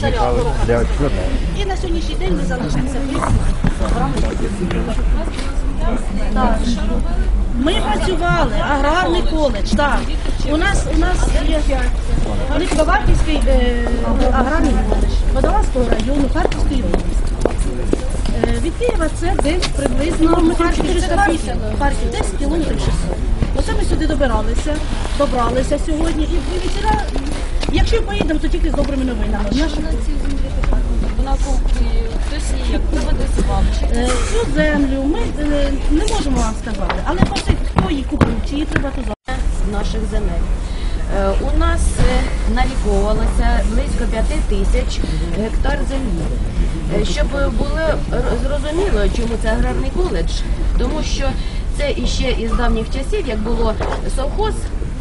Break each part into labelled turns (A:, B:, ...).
A: Для?
B: І на сьогоднішній день ми залишаємося без Так. Ми працювали, аграрний коледж, так. У нас у нас є Литвоварківський е, аграрний коледж Водолазького району Харківської області. Е, від Києва це десь приблизно Харків, це Харків, Харків, десь кілометрів 600. Оце ми сюди добиралися, добралися сьогодні. І звідсіля, якщо поїдемо, то тільки з добрими новинами. на цій землі Наші
C: Вона купує, хтось її як приватизував.
B: Е, Цю землю ми е, не можемо вам сказати, але по хто її купив, чи її приватизував.
D: з наших земель. Е, У нас е, наліковувалося близько 5 тисяч гектар землі. Е, Щоб було зрозуміло, чому це аграрний коледж, тому що це іще із давніх часів, як було совхоз,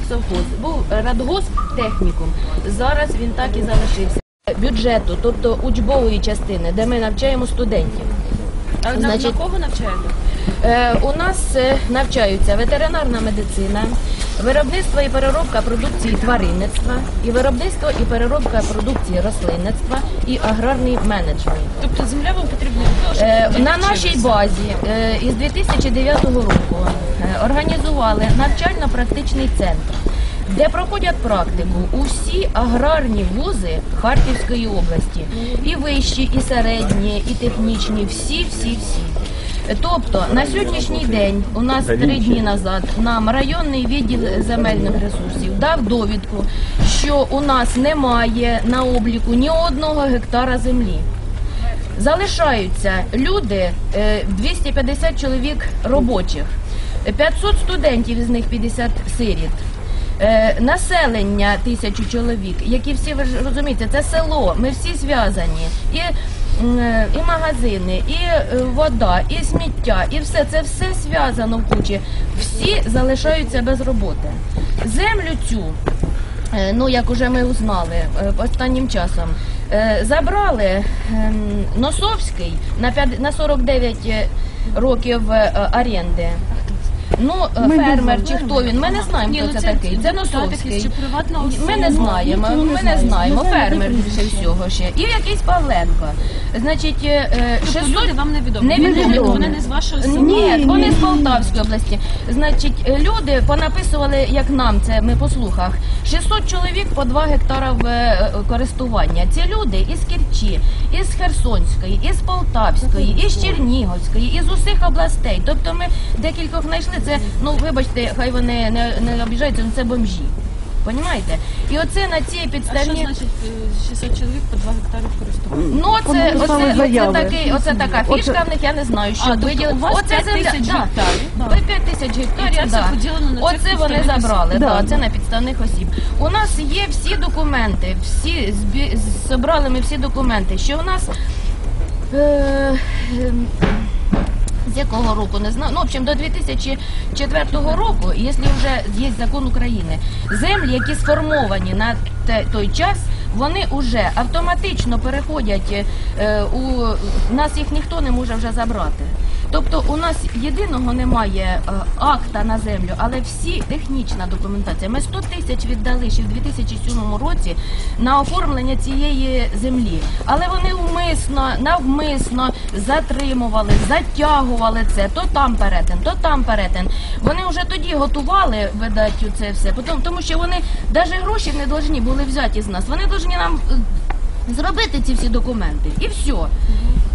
D: совхоз був радгосп технікум. Зараз він так і залишився. Бюджету, тобто учбової частини, де ми навчаємо студентів.
C: А на,
D: Значить,
C: на кого навчаєте?
D: Е, У нас е, навчаються ветеринарна медицина, виробництво і переробка продукції тваринництва, і виробництво і переробка продукції рослинництва, і аграрний менеджмент.
C: Тобто земля вам потрібна
D: Е, На нашій базі е, із 2009 року е, організували навчально-практичний центр, де проходять практику усі аграрні вузи Харківської області, і вищі, і середні, і технічні, всі, всі, всі. Тобто на сьогоднішній день у нас три дні назад нам районний відділ земельних ресурсів дав довідку, що у нас немає на обліку ні одного гектара землі. Залишаються люди, е, 250 чоловік робочих, 500 студентів, з них 50 сиріт. Е, Населення тисячу чоловік, які всі ви ж розумієте, це село. Ми всі зв'язані. І, е, і магазини, і е, вода, і сміття, і все це все зв'язано в кучі. Всі залишаються без роботи. Землю цю Е, Ну, як уже ми узнали е, останнім часом, забрали ем, Носовський на, 49 років оренди. Ну, е, фермер чи хто він, ми не знаємо,
C: Ні,
D: хто
C: ну
D: це
C: це
D: такий. Це Носовський.
C: чи приватна
D: Ми не знаємо, ми не
B: знаємо.
D: знаємо. Фермер більше всього ще. І якийсь Павленко. Значить, е, е,
C: Тобто
D: 600...
C: люди вам невідомі?
D: Невідомі.
C: Вони, вони не з вашої сім'ї?
D: Ні, вони з Полтавської області. Значить, е, люди понаписували, як нам це ми по слухах, 600 чоловік по 2 гектара в е, користування. Ці люди із Керчі, із Херсонської, із Полтавської, із Чернігівської, із усіх областей. Тобто ми декількох знайшли. Це, ну вибачте, хай вони не, не обіжаються, але це бомжі. Понімаєте? І оце на цій
C: А що значить е, 600 чоловік по 2 гектари користування?
D: Ну, оце,
E: писали
D: оце, оце,
E: заяви.
D: такий, оце така фішка в них, я не знаю, що
C: А, тобто у вас
D: Оце
C: 5
D: земля,
C: тисяч
D: да.
C: гектарів? Да.
D: Ви 5 тисяч
C: І це
D: гектарів,
C: все
D: да.
C: поділено на цих
D: Оце вони
C: підставних
D: забрали,
E: осіб.
D: да.
E: Да.
D: це на підставних осіб. У нас є всі документи, всі збі- зібрали ми всі документи, що у нас е, ем, з якого року не знаю. Ну, в общем, до 2004 року, якщо вже є закон України, землі, які сформовані на той час, вони вже автоматично переходять е, у нас їх ніхто не може вже забрати. Тобто у нас єдиного немає е, акта на землю, але всі технічна документація. Ми 100 тисяч віддали ще в 2007 році на оформлення цієї землі. Але вони умисно, навмисно затримували, затягували це, то там перетин, то там перетин. Вони вже тоді готували видати це все, потім- тому що вони навіть гроші не повинні були взяти з нас. Вони повинні нам е, зробити ці всі документи. І все.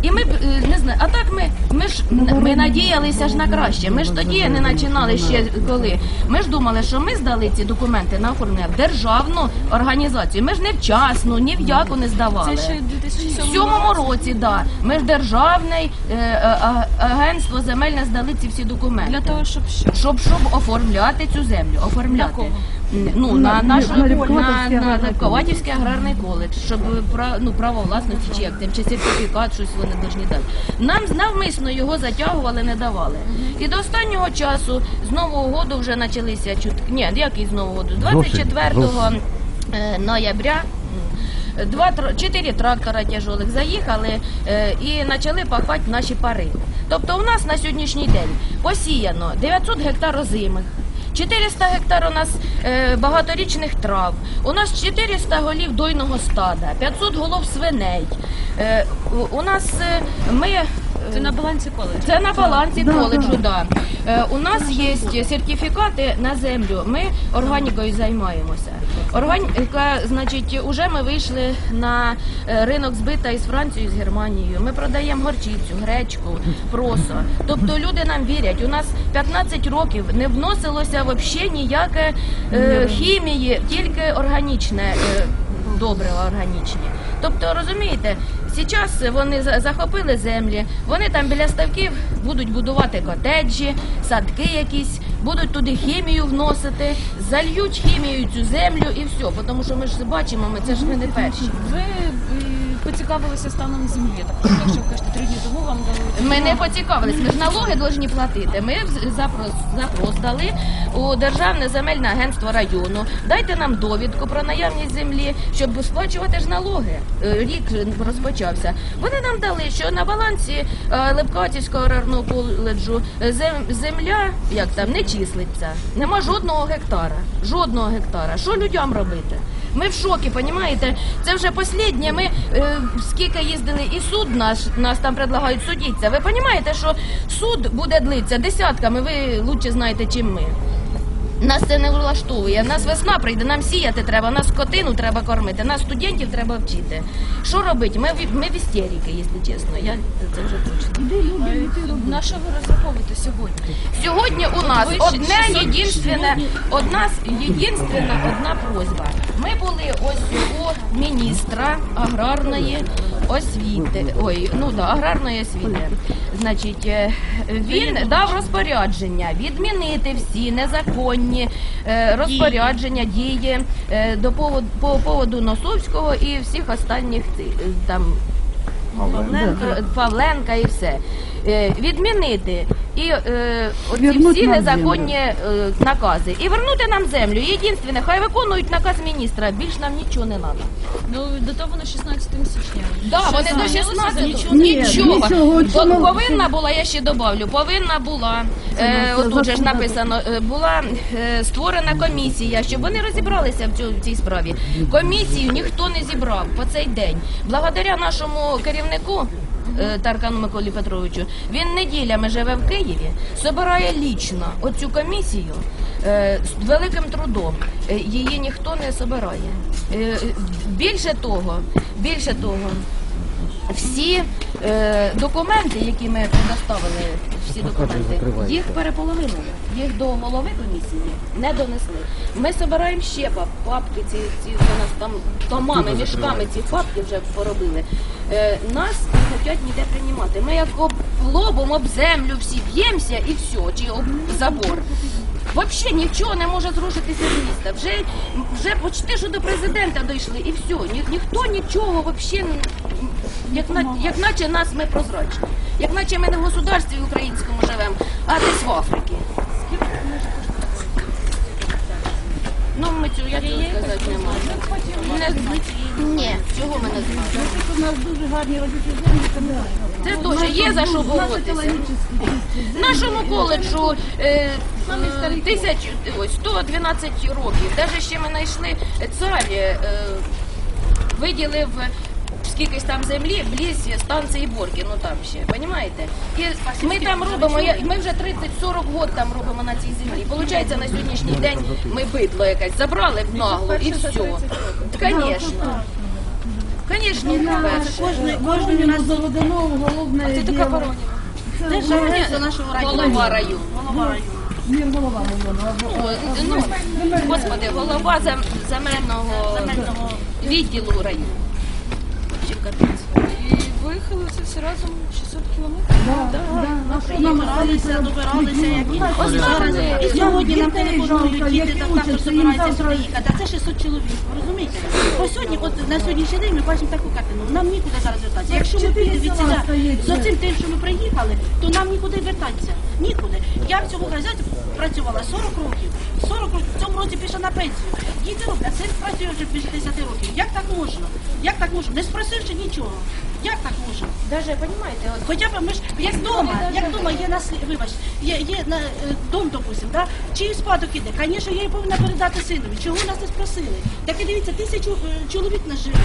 D: І ми б, е, не знаю, а так ми, ми ж ми надіялися ж на краще. Ми ж тоді не починали ще коли. Ми ж думали, що ми здали ці документи на оформлення в державну організацію. Ми ж не вчасно, ні в яку не здавали.
C: Це ще
D: В
C: 2007
D: сьомому році, да. Ми ж державне е, а- агентство земельне здали ці всі документи.
C: Для того, щоб що?
D: Щоб щоб оформляти цю землю, оформляти.
C: Кого?
D: Ну, на,
E: На-
D: нашу,
E: на
D: на, на,
E: аграрний
D: Левковатівський аграрний коледж, щоб пра, ну, право власності чи як чи сертифікат, щось вони повинні дати. Нам навмисно його затягували, не давали. І до останнього часу з Нового году вже почалися чутки. Ні, який з Нового году? 24 е, ноября. Два чотири трактора тяжелих заїхали е, і почали пахати наші пари. Тобто, у нас на сьогоднішній день посіяно 900 гектар озимих, 400 гектар у нас е, багаторічних трав, у нас 400 голів дойного стада, 500 голов свиней. Е, у- нас е, ми. е,
C: Це на балансі коледжу.
D: це на балансі коледжу, да. Е, у нас є сертифікати на землю. Ми органікою займаємося. Органіка, значить, уже ми вийшли на е, ринок збита із Францією, з Германією. Ми продаємо горчицю, гречку, просо. Тобто люди нам вірять. У нас 15 років не вносилося взагалі ніяке е, хімії, тільки органічне е, добрива органічні. Тобто, розумієте, зараз вони за- захопили землі, вони там біля ставків будуть будувати котеджі, садки якісь, будуть туди хімію вносити, зальють хімію цю землю і все. Тому що ми ж бачимо, ми це ж ми не перші.
C: Ви поцікавилися станом землі. Так, якщо ви кажете, три дні тому вам дали.
D: Ми не поцікавились, ми ж налоги повинні платити. Ми запрос, запрос дали у Державне земельне агентство району. Дайте нам довідку про наявність землі, щоб сплачувати ж налоги. Е, Рік розпочався. Вони нам дали, що на балансі е, Лепкатівського аграрного коледжу е, земля як там не числиться. Нема жодного гектара. Жодного гектара. Що людям робити? Ми в шокі, понімаєте? Це вже останнє. Ми е, скільки їздили, і суд наш нас там предлагають судитися. Ви розумієте, що суд буде длитися десятками. Ви лучше знаєте, чим ми. Нас це не влаштовує. Нас весна прийде, нам сіяти треба, нас скотину треба кормити, нас студентів треба вчити. Що робити? Ми, ми в істерики, якщо чесно. Я це вже точно.
C: На що ви розраховуєте сьогодні?
D: Сьогодні у нас одне єдинственне, одна єдинственна одна просьба. Ми були ось у міністра аграрної освіти. Ой, ну да, аграрної освіти. Значить, е, він дав розпорядження відмінити всі незаконні е, розпорядження дії е, до поводу по поводу Носовського і всіх останніх там Павленка і все. Е, відмінити і е, оці
A: Вернуть
D: всі
A: нам
D: незаконні е, накази. І вернути нам землю. Єдине, хай виконують наказ міністра, більш нам нічого не треба.
C: Ну, до того на 16 січня.
D: Да, вони до 16
C: Нічого.
A: Ні,
D: нічого.
A: нічого,
D: Повинна була, я ще добавлю, повинна була, е, отут же ж написано, е, була е, створена комісія, щоб вони розібралися в, цю, в цій справі. Комісію ніхто не зібрав по цей день. Благодаря нашому керівнику. Е, Таркану Миколі Петровичу, він неділями живе в Києві, собирає лічно оцю комісію е, з великим трудом. Е, Її ніхто не собирає. Більше того, більше того, всі е, документи, які ми предоставили, всі документи, їх переполовинили. Їх до голови комісії не донесли. Ми збираємо ще пап- папки, ці, ці у нас там томами, мішками ці папки вже поробили. Е, нас не хочуть ніде приймати. Ми як об лобом, об землю всі б'ємося і все, чи об забор. Взагалі нічого не може зрушитися з міста. Вже, вже почти що до президента дійшли і все. Ні, ніхто нічого взагалі, як, на- як наче нас ми прозрачні. Як наче ми не в государстві українському живемо, а десь в Африці. Ну, ми цю, я цього сказати не можу. Не. Ні, цього ми не знаємо.
A: У нас дуже гарні родючі землі.
D: Це теж є за що боротися. Нашому коледжу е, е, тисяч, ось, 112 років. Навіть ще ми знайшли цар е, виділив скількись там землі в лісі станції Борки, ну там ще, розумієте? І ми там робимо, я- ми вже 30-40 років там робимо на цій землі. Получається, на сьогоднішній день ми бидло якесь забрали в нагло і все. Звісно. Звісно, не вперше.
B: Кожний, кожний у нас
A: заведено головне
C: Ти така
A: діло.
C: пародія.
B: державний за нашого району.
D: Голова району.
B: Голова.
A: Не голова головна, а
D: Ну, господи, голова зем, земельного відділу району. Капець.
C: І виїхали це всі разом 600 кілометрів.
B: Добиралися, добиралися, як і
D: Ось
B: зараз. І сьогодні нам телефонують, діти так також збираються сюди їхати. А це 600 чоловік, ви розумієте? Ось сьогодні, от на сьогоднішній день ми бачимо таку картину. Нам нікуди зараз вертатися. Якщо ми підемо від
A: села
B: сюди з цим тим, що ми приїхали, то нам нікуди вертатися. Нікуди. Я в цьому хазяйстві працювала 40 років. 40 років, в цьому році пішов на пенсію. Діти роблять, а син працює вже більше 10 років. Як так можна? Як так можна? Не спросивши нічого. Як так можна?
D: Даже, понимаете, от
B: Хоча б ми ж як вдома, як вдома є нас, вибач, є, є на е, дом, допустим, да? чиї спадок іде. Звісно, я її повинна передати синові. Чого нас не спросили? Так і дивіться, тисячу е, чоловік нас живе.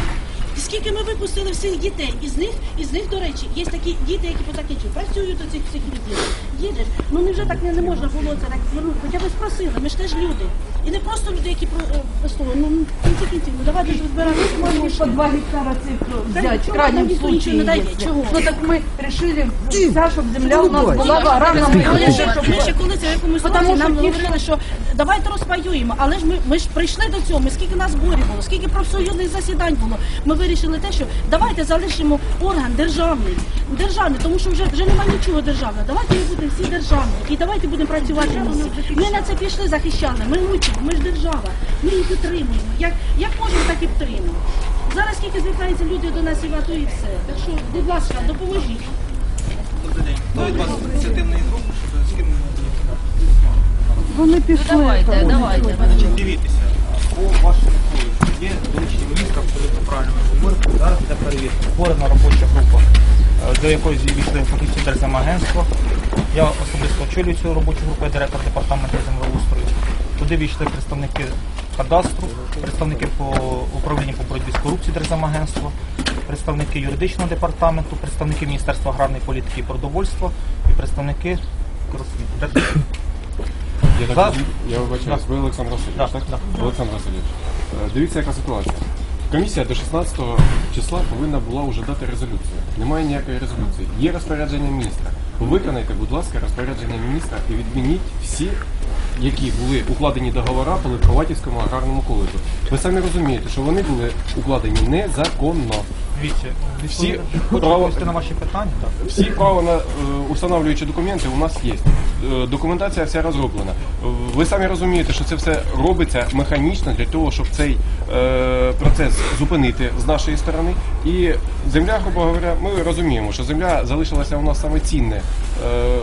B: І скільки ми випустили всіх дітей, із них, із них, до речі, є такі діти, які позакінчують, працюють до цих всіх людей Їдеш, ну невже так не, не можна було це так, ну, хоча б спросили, ми ж теж люди. І не просто люди, які про е, послуги, ну в кінці кінців, ну давайте ж розбиратися.
A: Можешь по два гектара цифру взять,
B: чего
A: в крайнем
B: нам никто
A: случае.
B: ничего не дает?
A: если.
B: Чего?
A: Ну так мы решили, вся, чтобы земля у нас была в аграрном
B: Ми
A: поле,
B: ще,
A: щоб
B: ми ще колись в якомусь
A: Потому
B: році нам
A: що ті,
B: говорили, що давайте розпаюємо, але ж ми, ми ж прийшли до цього, ми скільки нас зборів було, скільки профсоюзних засідань було. Ми вирішили те, що давайте залишимо орган державний, державний, тому що вже, вже немає нічого державного. Давайте ми будемо всі державні і давайте будемо працювати. всі. Ми на це пішли, захищали, ми мучимо, ми ж держава, ми їх підтримуємо. Як, як можемо, так і підтримуємо. Зараз скільки звертаються люди до нас і в АТО і все. Так що, будь ласка, допоможіть.
E: Добрий день. Хто від вас ініціативної групи, щоб скинути?
A: Вони
D: ну,
A: пішли.
D: давайте, давайте.
E: Дивіться, по вашому є доручення міністра, абсолютно правильно ви. Зараз йде перевірка. Створена робоча група, до якої війшли фахівці Держземагентства. Я особисто очолюю цю робочу групу, я директор департаменту землеустрою. Туди війшли представники кадастру, представники по управління по боротьбі з корупцією Держземагентства, представники юридичного департаменту, представники Міністерства аграрної політики і продовольства і представники розвідки.
F: Я так я вибачаюсь, ви Олександр Васильович,
E: Так,
F: так?
E: так.
F: Олександр Васильович, е, дивіться, яка ситуація. Комісія до 16 числа повинна була вже дати резолюцію. Немає ніякої резолюції. Є розпорядження міністра. Виконайте, будь ласка, розпорядження міністра і відмініть всі, які були укладені договора по Липроватівському аграрному коледжу. Ви самі розумієте, що вони були укладені незаконно.
E: Дивіться,
F: Всі право-
E: на ваші питання. Так.
F: Всі право на е, установлюючі документи у нас є. Е, Документація вся розроблена. Ви самі розумієте, що це все робиться механічно для того, щоб цей е, процес зупинити з нашої сторони. І земля, грубо говоря, ми розуміємо, що земля залишилася у нас саме цінне. Е,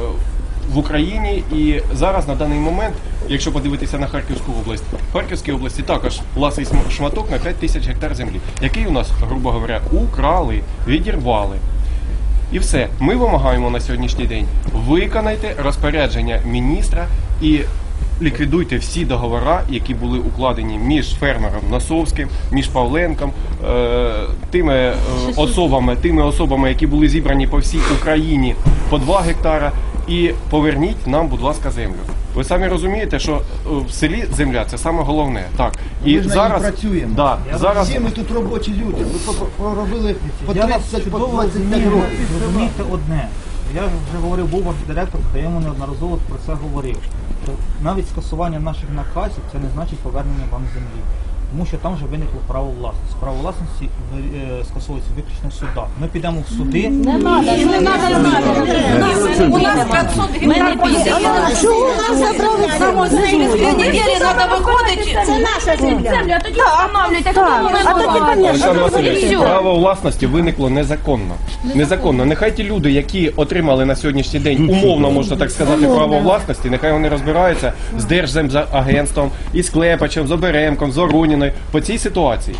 F: в Україні і зараз на даний момент, якщо подивитися на Харківську область, в Харківській області також ласий шматок на 5 тисяч гектар землі, який у нас, грубо говоря, украли, відірвали. І все. Ми вимагаємо на сьогоднішній день. Виконайте розпорядження міністра і ліквідуйте всі договори, які були укладені між фермером Носовським, між Павленком, е, тими е, особами, тими особами, які були зібрані по всій Україні по 2 гектара. І поверніть нам, будь ласка, землю. Ви самі розумієте, що е, в селі земля це саме головне. Так і
G: Ми ж на
F: зараз
G: ній працюємо.
F: Да, зараз
G: Всі ми тут робочі люди. Ви по- по- проробили по
E: Я вас
G: 30, по
E: чудово
G: 25
E: розумію,
G: років.
E: зрозумійте одне. Я вже говорив, був ваш директор, та йому неодноразово про це говорив. Що навіть скасування наших наказів це не значить повернення вам землі. Тому що там вже виникло право власності. Право власності е, скасовується виключно в судах. Ми підемо в суди.
B: У нас 500 гектар
A: Чого нас забрали саме неділі треба виходити? Це наша земля.
D: Тоді встановлюйте, хто
A: А тоді,
F: Олександр Васильович, право власності виникло незаконно. Незаконно. Нехай ті люди, які отримали на сьогоднішній день умовно, можна так сказати, право власності, нехай вони розбираються з Держземагентством, із Клепачем, з Оберемком, з Ороніною по цій ситуації.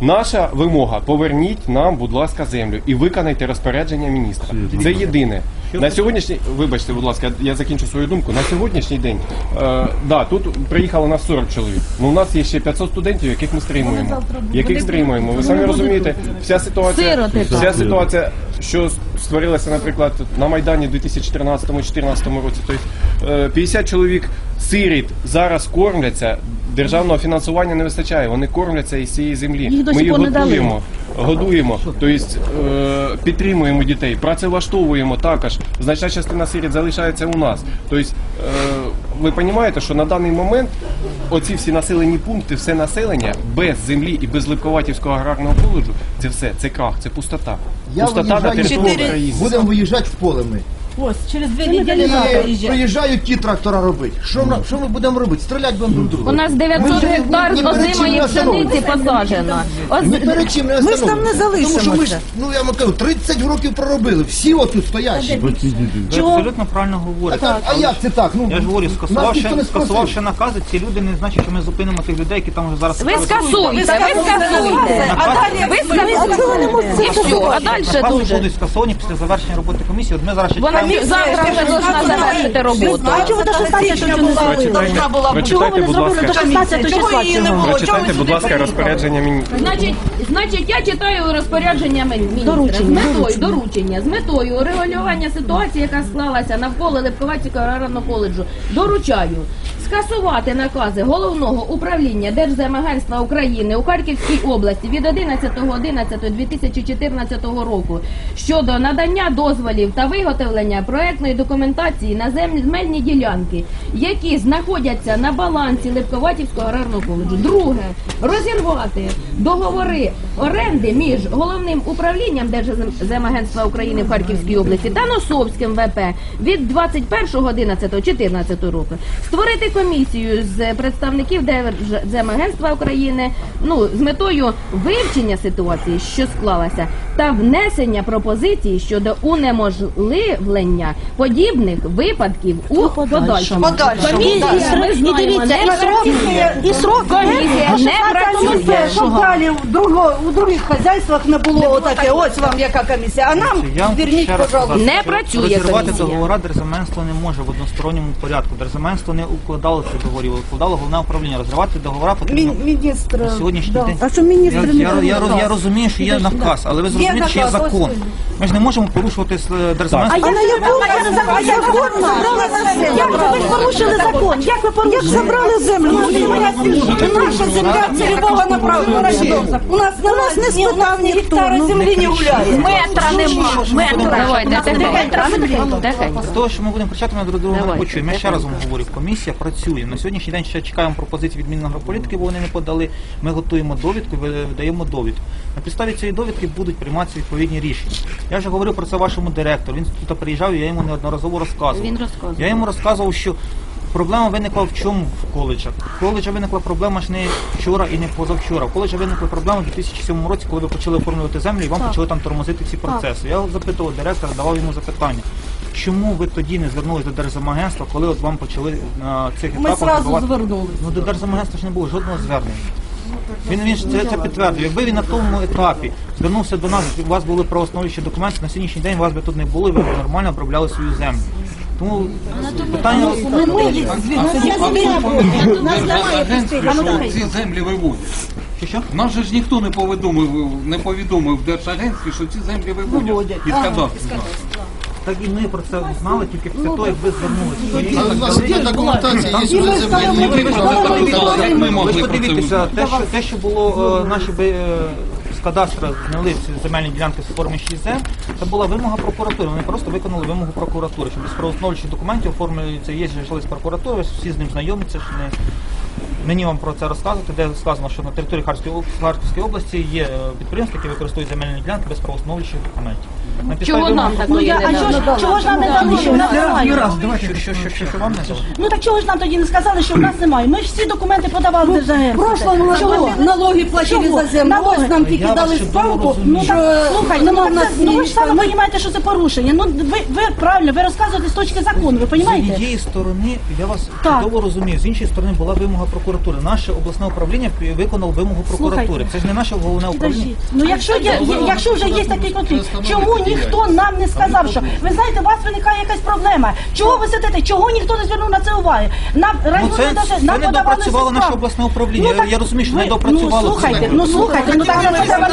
F: Наша вимога поверніть нам, будь ласка, землю і виконайте розпорядження міністра. Це єдине. На сьогоднішній, вибачте, будь ласка, я закінчу свою думку. На сьогоднішній день, е, да, тут приїхало нас 40 чоловік. Ну у нас є ще 500 студентів, яких ми стримуємо. Яких стримуємо. Ви самі розумієте, вся ситуація, вся ситуація, що створилася, наприклад, на Майдані в 2013-2014 році. Тобто е, 50 чоловік сиріт зараз кормляться. Державного фінансування не вистачає. Вони кормляться із цієї землі.
B: Їх до
F: Ми
B: сих
F: їх
B: пор не дали.
F: годуємо годуємо, тобто підтримуємо дітей, працевлаштовуємо також. Значна частина сиріт залишається у нас. Тобто, ви розумієте, що на даний момент оці всі населені пункти, все населення без землі і без Липковатівського аграрного коледжу, це все, це крах, це пустота.
G: Я
F: пустота на території. України.
G: Будемо виїжджати в поле ми.
B: Ось, через дві неділі завтра їжджає.
G: приїжджають ті трактора робити. Що, ми- що ми будемо робити? Стріляти будемо друг друга.
D: У нас 900
G: Ми
D: гектар
G: ні перед чим
D: озимої
G: не
D: пшениці
G: остановимося.
D: посаджено. Оз-
G: Ми перед чим не
A: Ми ж там
G: остановимося.
A: не
G: Тому що ми ж,
A: залишимося.
G: ну я вам кажу, 30 років проробили, всі отут стоящі.
E: Ви абсолютно правильно говорите.
G: А, а як це так? Ну,
E: Я ж говорю,
G: нас
E: скасувавши,
G: не спросив.
E: скасувавши накази, ці люди не значить, що ми зупинимо тих людей, які там вже зараз
D: Ви скасуйте, ви скасуйте.
A: А далі
D: Ви
A: А чого
D: а далі
E: Накази
D: дуже.
E: будуть скасовані після завершення роботи комісії. От ми зараз ще
D: Вона
E: чекаємо.
D: завтра вже должна завершити роботу.
B: А чого до 16 не зробили? Чого ви
F: Прочитайте,
B: не
F: будь
B: зробили до
F: ласка.
B: 16 числа цього?
F: Прочитайте, будь ласка, розпорядження міністра.
D: Значить, значить, я читаю розпорядження мін- міністра з метою доручення з метою регулювання ситуації, яка склалася навколо Липковацького аграрного коледжу. Доручаю скасувати накази головного управління Держземагентства України у Харківській області від 11.11.2014 року щодо надання дозволів та виготовлення проектної документації на земельні ділянки, які знаходяться на балансі Липковатівського аграрного коледжу. Друге розірвати договори оренди між головним управлінням Держземагентства України в Харківській області та Носовським ВП від 21.11.14 року. Створити комісію з представників Держземагентства України ну з метою вивчення ситуації, що склалася, та внесення пропозицій щодо унеможливлення подібних випадків у подальшому. Комісія, ми
A: І
D: знаємо,
A: дивіться,
D: не
A: і
D: працює.
A: і срок
D: Комісія не працює.
A: Щоб далі в друго, у других хазяйствах не було отаке, ось вам яка комісія, а нам
E: раз
A: пожалуйста.
D: Не працює комісія.
E: договора Держземенство не може в односторонньому порядку. Держземенство не укладало цих договорів, укладало головне управління. Розривати договора потрібно
A: Мін- Міністр.
E: на сьогоднішній
A: да.
E: день.
A: А що міністр
E: Я,
A: не
E: я, я,
A: дав?
E: я розумію, що є наказ, але ви зрозумієте, що є
A: наказ,
E: закон. Ми ж не можемо порушувати е, Держземенство.
A: А на якому а як Як ви порушили закон? Як ви порушили? Як забрали землю? Наша земля цільового направлення. У нас у нас не спитав ні гектара землі не гуляє.
D: Метра нема. Метра. Давайте, тихенько. Тихенько.
E: З того, що ми будемо кричати, ми друг друга не
D: Давайте.
E: почуємо. Я ще раз вам говорю, комісія працює. На сьогоднішній день ще чекаємо пропозиції від Мінагрополітики, бо вони не подали. Ми готуємо довідку, ви- видаємо довідку. На підставі цієї довідки будуть прийматися відповідні рішення. Я вже говорив про це вашому директору. Він тут приїжджав, і я йому неодноразово розказував.
D: Він розказував.
E: Я йому розказував, що проблема виникла в чому в коледжах. В коледжах виникла проблема ж не вчора і не позавчора. В коледжах виникла проблема в 2007 році, коли ви почали оформлювати землю і вам почали там тормозити ці процеси. Я запитував директора, давав йому запитання. Чому ви тоді не звернулись до Держземагентства, коли от вам почали на цих
A: Ми
E: етапах
A: зразу звернулися.
E: Ну до Держземагентства ж не було жодного звернення. Він, він ж це, це підтвердив. Якби він на тому етапі звернувся до нас, у вас були правоустановлюючі документи, на сьогоднішній день вас би тут не було, і ви б нормально обробляли свою землю. Тому питання
H: що ці землі виводять.
E: що, що?
H: Нам же ж ніхто не повідомив, не повідомив в Держагентстві, що ці землі виводять із кадастру.
E: Так і ми про це знали тільки після того, як ви звернулися.
G: У нас є документація, є вже земельні.
H: Ну, ви ж не як ми могли про це
E: подивіться, те, що те, що було е, наші би, е, з кадастра зняли ці земельні ділянки з форми 6З, це була вимога прокуратури. Вони просто виконали вимогу прокуратури, що без правоустановчих документів оформлюється є же лист прокуратури, всі з ним знайомі, це ж не. Мені вам про це розказувати, де сказано, що на території Харківської, області є е, підприємства, які використовують земельні ділянки без правоустановчих документів.
D: Чого нам
B: Ну
D: такої
B: я, а
D: не
B: чого ж,
D: дали?
B: чого ж нам не дали, що в нас немає?
E: Що, що, що, що, що вам не дали?
B: Ну так чого ж нам тоді не сказали, що в нас немає? Ми ж всі документи подавали в
A: В
B: держагентство.
A: прошлому
B: Чого?
A: году налоги платили
B: Чого?
A: за землю.
B: Налоги.
A: Ось нам тільки
E: Я вас
A: дали
E: чудово
A: справку,
E: розумію.
B: Ну
A: що
B: слухай, ну,
A: нема
B: так
A: нас
B: це, ну ви ж саме
A: міністра.
B: розумієте, що це порушення. Ну ви, ви правильно, ви розказуєте з точки закону, ви
E: З
B: розумієте?
E: однієї сторони, я вас
B: Так.
E: чудово розумію, з іншої сторони була вимога прокуратури. Наше обласне управління виконало вимогу прокуратури.
B: Слухайте.
E: Це ж не наше головне управління.
B: Підождіть. Ну якщо є, є- якщо вже є такий конфлікт, чому ніхто нам не сказав, що ви знаєте, у вас виникає якась проблема? Чого ви сидите? Чого ніхто не звернув на це уваги? Нам
E: Ну
B: районні
E: це, це
B: нам
E: не
B: подавали
E: допрацювало наше обласне управління.
B: Ну, так
E: я розумію, що
B: ви-
E: не допрацювало.
B: Ну слухайте, ну слухайте, ну так не треба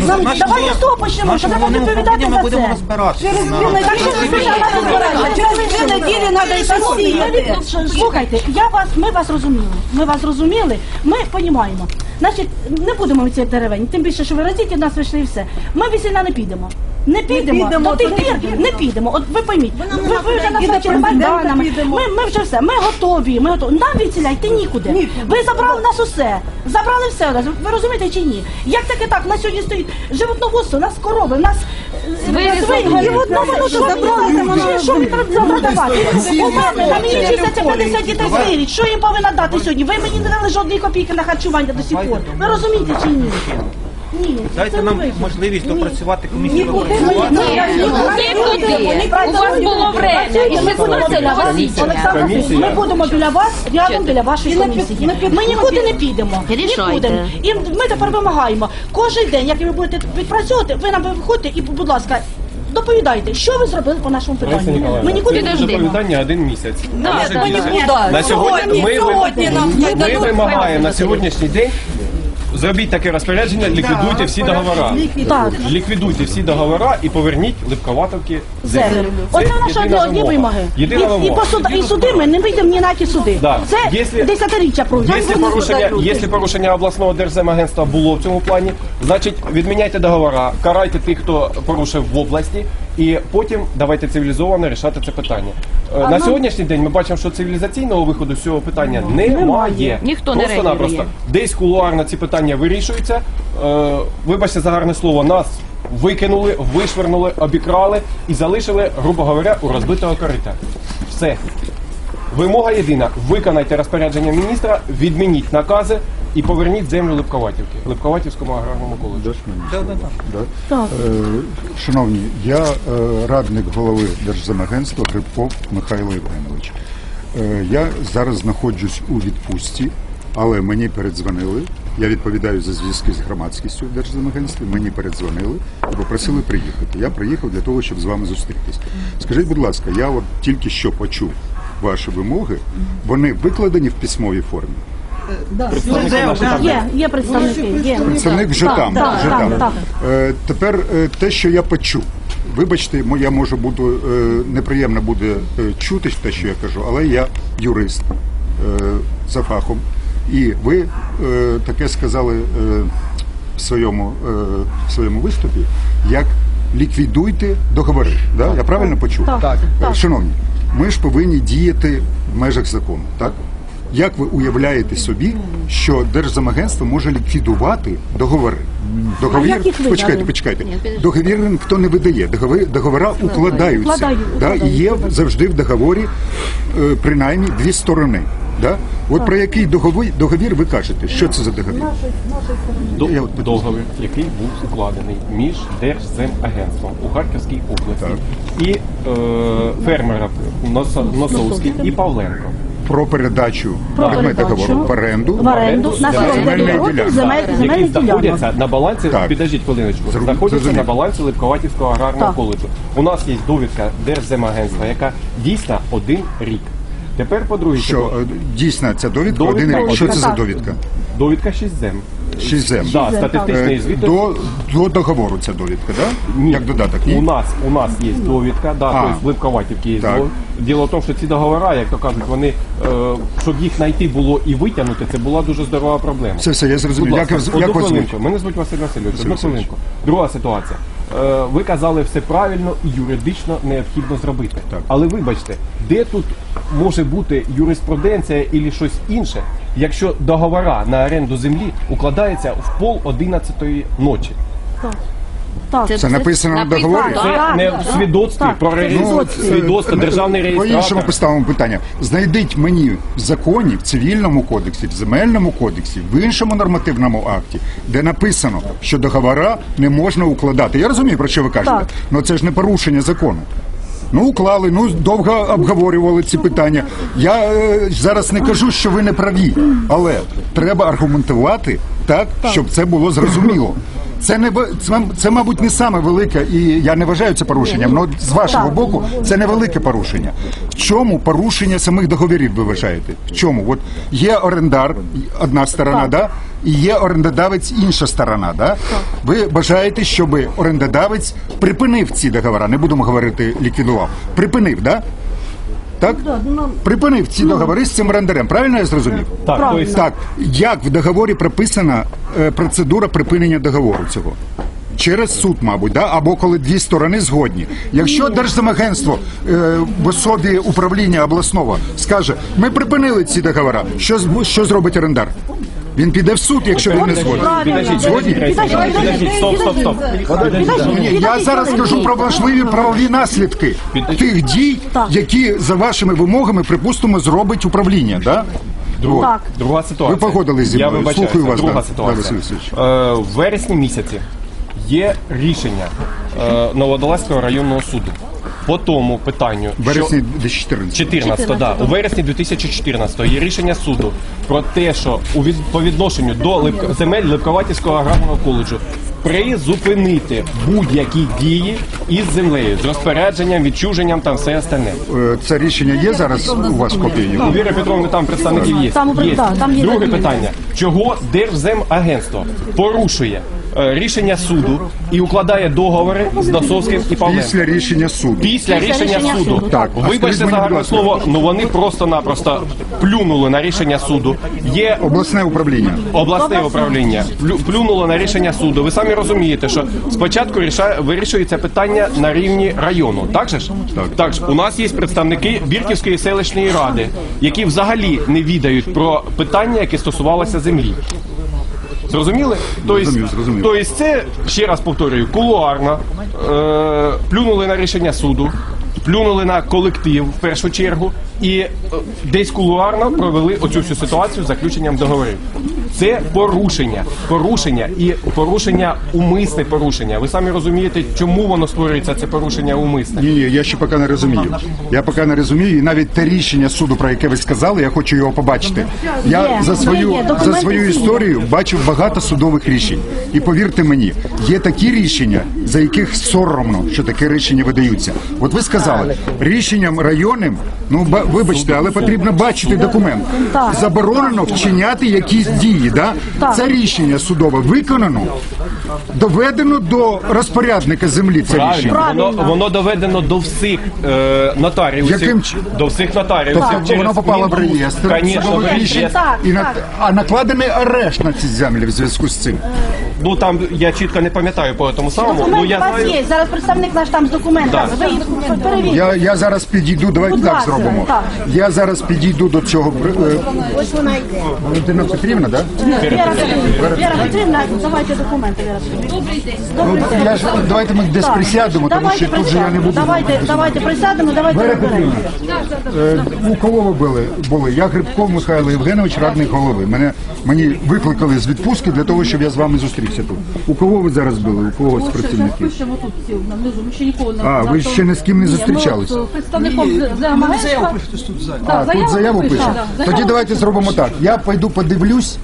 E: Значить,
B: Давайте з того почнемо, що треба відповідати
E: ми
B: за
E: будемо
B: це.
E: розбиратися.
A: Через
E: на-
B: Так що ви розбирайтеся.
A: Через дві неділі треба посіяти.
B: Слухайте, я вас, ми вас розуміли. Ми вас розуміли, ми розуміємо. Значить, не будемо ми цих деревень, тим більше, що ви розіті нас вийшли і все. Ми весіля не підемо. Не підемо,
A: підемо,
B: до тих
A: то
B: пір не підемо. От ви пойміть, ви, ви вже назначили майданами, ми, ми вже все, ми готові, ми готові. Нам відсіляйте нікуди. нікуди. Ви забрали нас усе, забрали все у нас. Ви розумієте чи ні? Як таке так? У нас сьогодні стоїть животноводство, у нас корови, у нас. І в нам воно що забрали, що- що ви треба давати? У мене на мені вчиться 50 дітей сиріт. Що їм повинна дати сьогодні? Ви мені не дали жодної копійки на харчування до сих пор. Ви розумієте чи ні? Ні,
E: Дайте нам можливість допрацювати комісію.
B: Ми.
D: У вас було время, і ми
B: Олександр Васильович, ми будемо біля вас, рядом біля вашої комісії. Ми нікуди не підемо. Нікуди. І ми тепер вимагаємо. Кожен день, як ви будете відпрацьовувати, ви нам виходьте і, будь ласка, доповідайте, що ви зробили по нашому питанню. Ми нікуди не підемо.
F: доповідання один місяць.
B: Ми нікуди.
F: На сьогодні ми,
A: сьогодні нам
F: ми
A: дадуть
F: вимагаємо на сьогоднішній день. Зробіть таке розпорядження, ліквідуйте всі договори.
B: Так.
F: Ліквідуйте всі договори і поверніть Липковатовки землю.
B: Оце наші
F: єдина
B: одні
F: вимога.
B: вимоги.
F: Єдина
B: І, і,
F: вимога.
B: по суда, і суди ми не вийдемо ні на які суди.
F: Да.
B: Це
F: Якщо-
B: десятиріччя пройде.
F: Якщо порушення, якщо порушення обласного держземагентства було в цьому плані, значить відміняйте договори, карайте тих, хто порушив в області, і потім давайте цивілізовано рішати це питання. Е, На сьогоднішній день ми бачимо, що цивілізаційного виходу з цього питання немає.
D: Ніхто не
F: Просто-напросто.
D: реагує.
F: Десь кулуарно ці питання вирішуються. Е, вибачте за гарне слово, нас викинули, вишвернули, обікрали і залишили, грубо говоря, у розбитого корита. Все. Вимога єдина: виконайте розпорядження міністра, відмініть накази і поверніть землю Липковатівки, Липковатівському аграрному коледжу.
B: Так.
I: Е, Шановні, я е, радник голови Держземагентства Грибков Михайло Євгенович. Е, Я зараз знаходжусь у відпустці, але мені передзвонили. Я відповідаю за зв'язки з громадськістю в Держземагентстві. Мені передзвонили і попросили приїхати. Я приїхав для того, щоб з вами зустрітися. Скажіть, будь ласка, я от тільки що почув ваші вимоги. Вони викладені в письмовій формі.
B: Є, є представники. Є.
I: Представник вже
B: Так,
I: там.
B: так,
I: вже
B: так,
I: там.
B: так.
I: Е, тепер е, те, що я почув. Вибачте, мо- я можу буду е, неприємно буде е, чути те, що я кажу, але я юрист е, за фахом. І ви е, таке сказали е, в своєму, е, в своєму виступі, як ліквідуйте договори. Да? Я правильно почув?
B: Так,
I: Е, Шановні, ми ж повинні діяти в межах закону, так? Як ви уявляєте собі, що Держзамагентство може ліквідувати договори? Договір,
B: їх видали?
I: почекайте, почекайте. Договір ніхто не видає. Договори, договори укладаються.
B: Укладають,
I: да? І є завжди в договорі е, принаймні дві сторони. Да? От про який договір, договір ви кажете? Що це за договір?
F: До-
I: Я от-
F: договір, який був укладений між Держземагентством у Харківській області і е, фермером Носо- Носовським і Павленко.
I: Про передачу
B: Про
I: предмет
B: передачу
I: договору в оренду.
B: в оренду на
I: земельної
B: 49 років земельних ділянок.
F: знаходяться на балансі,
I: Так.
F: підождіть хвилиночку,
I: Зру-
F: знаходяться
I: зрозумів.
F: на балансі Липковатівського аграрного
B: Так.
F: коледжу. У нас є довідка Держземагентства, яка дійсна один рік. Тепер по-друге,
I: Що е, дійсно ця довідка,
F: Довідка
I: один рік. Що це за
B: так.
I: довідка?
F: довідка 6 зем.
I: Шість зем.
F: Да, статистичний
I: Е,
F: звіт.
I: До, до договору ця довідка, да?
F: Ні.
I: Як додаток? Ні?
F: У нас у нас є довідка, да,
I: А.
F: тобто в Липковатівці є
I: Так.
F: довідка. Діло в тому, що ці договори, як то кажуть, вони е, щоб їх знайти було і витягнути, це була дуже здорова проблема.
I: Все, все, я зрозумів.
F: Будь
I: Як,
F: ласка,
I: як,
F: одну
I: вас звуть?
F: хвилинку. Мене звуть Василь Васильович. Одну
I: Василь
F: хвилинку. Друга ситуація. Е, ви казали все правильно і юридично необхідно зробити.
I: Так.
F: Але вибачте, де тут може бути юриспруденція і щось інше, якщо договора на оренду землі укладаються в пол одинадцятої ночі?
B: Так.
I: Це написано на договорі?
F: Це
B: Так,
F: не
B: так,
F: в свідоцтві
B: так.
F: про
B: Це
F: реєстрацію.
B: свідоцтво.
F: Свідоцтво, державний
I: По іншому
F: реєстратор.
I: поставимо питання. Знайдіть мені в законі, в цивільному кодексі, в земельному кодексі, в іншому нормативному акті, де написано, що договора не можна укладати. Я розумію, про що ви кажете,
B: Так.
I: але це ж не порушення закону. Ну, уклали, ну довго обговорювали ці питання. Я е, зараз не кажу, що ви не праві, але треба аргументувати так, щоб це було зрозуміло. Це не це, це, мабуть, не саме велике, і я не вважаю це порушенням. але з вашого
B: Так.
I: боку це невелике порушення. В чому порушення самих договірів ви вважаєте? В чому? От є орендар, одна сторона, да? і є орендодавець інша сторона. Да? Ви бажаєте, щоб орендодавець припинив ці договори, не будемо говорити ліквідував. Припинив, да? Так? Припинив ці договори з цим орендарем. Правильно я зрозумів?
F: Так,
I: Так, як в договорі прописана е, процедура припинення договору цього? Через суд, мабуть, да? або коли дві сторони згодні. Якщо Держзамагентство е, в особі управління обласного скаже, ми припинили ці договори, що, з- що зробить орендар? Він піде в суд, якщо він не згоден. Згодні?
F: стоп, стоп, стоп.
I: Ні, я зараз кажу про важливі правові наслідки тих дій, які за вашими вимогами, припустимо, зробить управління. Да?
F: Друга, друга ситуація.
I: Ви погодились зі мною.
F: вибачаюся.
I: Слухаю вас,
F: Друга
I: да.
F: ситуація. Е, в вересні місяці є рішення е, Новодолазького районного суду по тому питанню,
I: В вересні 2014.
F: 14, да, у вересні 2014 є рішення суду про те, що у від, по відношенню до Липк- земель Липковатівського аграрного коледжу призупинити будь-які дії із землею з розпорядженням, відчуженням там все остальне.
I: Е, Це рішення є зараз у вас копії?
F: У Віри Петровни там представників є.
B: Там,
F: є.
B: да, там є
F: Друге питання. Чого Держземагентство порушує рішення суду і укладає договори з Носовським і Павленко?
I: Після рішення суду.
F: Після рішення
B: рішення
F: суду.
B: суду,
I: так. А скажіть
F: Вибачте
I: мені,
F: за
I: будь
F: гарне
I: ласка.
F: слово, ну вони просто-напросто плюнули на рішення суду. Є
I: Обласне управління.
F: обласне управління, плю- плюнуло на рішення суду. Ви самі розумієте, що спочатку ріша- вирішується питання на рівні району. Так же ж? Так. ж. У нас є представники Бірківської селищної ради, які взагалі не відають про питання, які стосувалося землі. Зрозуміли? Тобто,
I: Зрозумів, зрозумів.
F: тобто це, ще раз повторюю, кулуарно, е, плюнули на рішення суду, плюнули на колектив в першу чергу і е, десь кулуарно провели оцю всю ситуацію з заключенням договорів. Це порушення, порушення і порушення умисне порушення. Ви самі розумієте, чому воно створюється це порушення умисне.
I: Ні, ні, я ще поки не розумію. Я поки не розумію, і навіть те рішення суду, про яке ви сказали, я хочу його побачити. Я
B: Є,
I: за свою за свою історію бачив багато судових рішень. І повірте мені, є такі рішення, за яких соромно, що таке рішення видаються. От ви сказали, рішенням районним, ну ба- вибачте, але потрібно бачити документ. Заборонено вчиняти якісь дії. Да? Це рішення судове виконано, доведено до розпорядника землі. Це рішення.
F: Правильно, воно, воно доведено до всіх е, нотаріусів.
I: Яким чи-
F: До всіх нотаріусів.
I: Тобто
F: через
I: воно попало в реєстр
F: Конечно, в
I: судових рішень,
F: реєстр.
I: і на, а накладений арешт на ці землі в зв'язку з цим.
F: Ну там я чітко не пам'ятаю по тому самому. Ну
B: Документ
F: я
B: у вас
F: знаю.
B: є. Зараз представник наш там з документами. Ви їх перевірте.
I: Я, я зараз підійду, давайте
B: Будь
I: так
B: ласка,
I: зробимо.
B: Так.
I: Я зараз підійду до цього. е,
A: Ось вона йде.
I: Валентина Петрівна, да?
B: Віра Петрівна, давайте документи, Віра Петрівна.
I: Ну, давайте ми десь присядемо, тому що тут же я не буду.
B: Давайте, давайте присядемо, давайте
I: Вера. Петрівна, е, у кого ви були? були? Я Грибков Михайло Євгенович, радник голови. Мене мені викликали з відпустки для того, щоб я з вами зустрівся тут. У кого ви зараз були? У кого з працівників? А, ви ще ні з ким не зустрічалися? зустрічались?
J: Ми тут представником Загамагентства.
I: А, тут заяву пише. Тоді давайте зробимо так. Я пойду подивлюсь.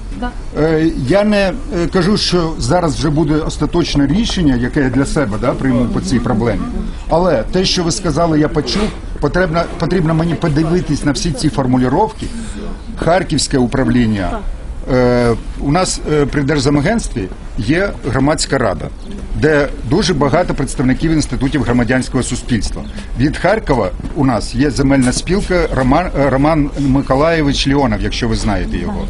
I: Е, Я не е, кажу, що зараз вже буде остаточне рішення, яке я для себе да, прийму по цій проблемі. Але те, що ви сказали, я почув. Потрібно, потрібно мені подивитись на всі ці формулювання. Харківське управління. Е, у нас е, при Держзамагентстві є громадська рада, де дуже багато представників інститутів громадянського суспільства. Від Харкова у нас є земельна спілка Роман, е, Роман Миколаєвич Ліонов, якщо ви знаєте його.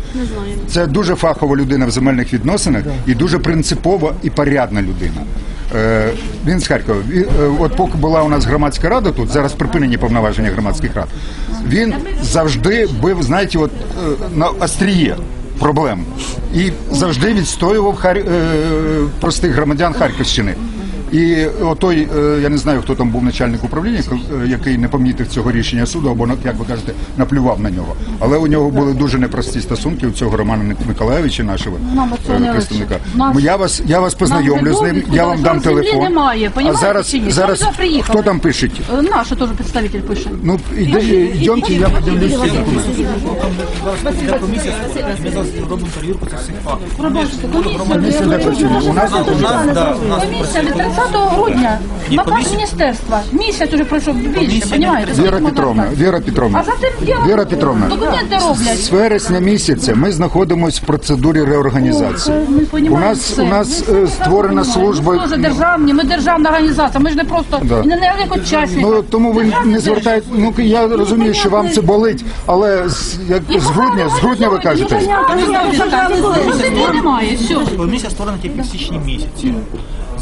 I: Це дуже фахова людина в земельних відносинах і дуже принципова і порядна людина. Він з Харкова. Він, От поки була у нас громадська рада тут, зараз припинені повноваження громадських рад. Він завжди був, знаєте, от на остріє проблем і завжди відстоював хар... е, простих громадян Харківщини. І той, е, я не знаю, хто там був начальник управління, е, який не помітив цього рішення суду, або як ви кажете, наплював на нього. Але у нього були дуже непрості стосунки у цього Романа Миколаєвича, нашого е, представника. Я вас я вас познайомлю з ним. Я вам дам телефон.
J: Немає,
I: а зараз зараз хто там пише?
J: Наша теж представитель пише.
I: Ну йде йдемте, я подивлюсь.
F: Комісія ми зараз робимо перевірку цих фактів.
I: Комісія
J: не 20 грудня наказ міністерства. Місяць уже пройшов більше, понімаєте?
I: Віра Петровна, Віра Петровна,
J: А за тим
I: Віра Петровна.
J: документи роблять.
I: з вересня місяця ми знаходимося в процедурі реорганізації. У нас у нас е, створена
J: понімаємо. Ми служба. ж державні, ми державна організація. Ми ж не просто
I: Да.
J: не не легкочасні.
I: Ну тому ви не звертаєте. Ну я ну, розумію, що вам це болить, але з як з грудня, з грудня ви кажете.
J: Розумієте, немає, все.
F: Комісія створена тільки в січні місяці.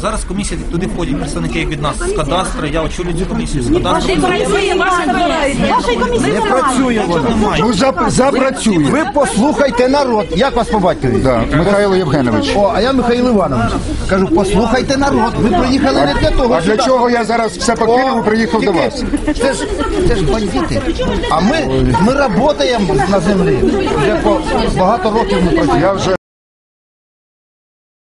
E: Зараз комісія туди входять представники як від нас з кадастру. Я очолюю цю комісію з кадастру.
A: Вашої комісії
G: Не працює вона.
I: Ну зап- запрацює.
G: Ви послухайте народ. Як вас по батькові?
I: Да, Михайло Євгенович.
G: О, а я Михайло Іванович. Кажу, послухайте народ. Ви приїхали не для того.
I: А для
G: сюди.
I: чого я зараз все покинув і приїхав до вас?
G: Це ж, це ж бандити. А ми, ми працюємо на землі. Вже по багато років ми працюємо.
I: Я вже